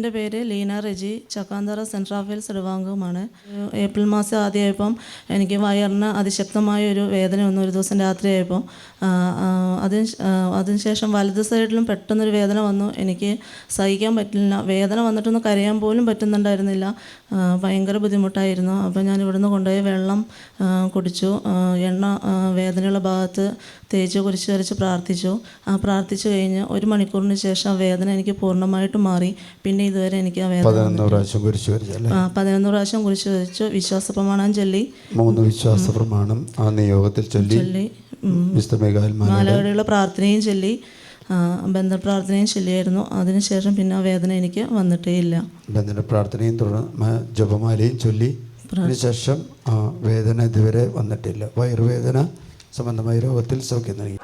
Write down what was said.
എന്റെ പേര് Leena Reji. Chakkanthara central Raphael's ഇടവാംഗവുമാണ് ഏപ്രിൽ മാസം ആദ്യമായപ്പം എനിക്ക് വയറിന് അതിശക്തമായ ഒരു വേദന വന്നു. ഒരു ദിവസം രാത്രിയായപ്പോൾ അതിന് അതിനുശേഷം വലത് സൈഡിലും പെട്ടെന്നൊരു വേദന വന്നു. എനിക്ക് സഹിക്കാൻ പറ്റില്ല. വേദന വന്നിട്ടൊന്ന് കരയാൻ പോലും പറ്റുന്നുണ്ടായിരുന്നില്ല. ഭയങ്കര ബുദ്ധിമുട്ടായിരുന്നു. അപ്പോൾ ഞാൻ ഇവിടുന്ന് കൊണ്ടുപോയി വെള്ളം കുടിച്ചു. എണ്ണ വേദനയുള്ള ഭാഗത്ത് തേച്ച് കുരിച്ച് വരച്ച് പ്രാർത്ഥിച്ചു. പ്രാർത്ഥിച്ചു കഴിഞ്ഞ് ഒരു മണിക്കൂറിന് ശേഷം വേദന എനിക്ക് പൂർണമായിട്ട് മാറി. പിന്നെ ഇതുവരെ എനിക്ക് പതിനൊന്ന് പ്രാവശ്യം കുരിശു വരച്ചല്ലേ? ആ, പതിനൊന്ന് പ്രാവശ്യം കുരിച്ച് വരച്ചു. വിശ്വാസ പ്രമാണം ചൊല്ലി. മൂന്ന് വിശ്വാസ പ്രമാണം ആ നിയോഗത്തിൽ ചൊല്ലി. ചൊല്ലി. പ്രാർത്ഥനയും ചൊല്ലി. ബന്ധ പ്രാർത്ഥനയും ചൊല്ലിയായിരുന്നു. അതിനുശേഷം പിന്നെ ആ വേദന എനിക്ക് വന്നിട്ടേ ഇല്ല. ബന്ധന പ്രാർത്ഥനയും തുടർന്ന് ജപമാലയും ചൊല്ലി. അതിനുശേഷം ആ വേദന ഇതുവരെ വന്നിട്ടില്ല. വയറുവേദന സംബന്ധമായ രോഗത്തിൽ സൗഖ്യം നൽകി.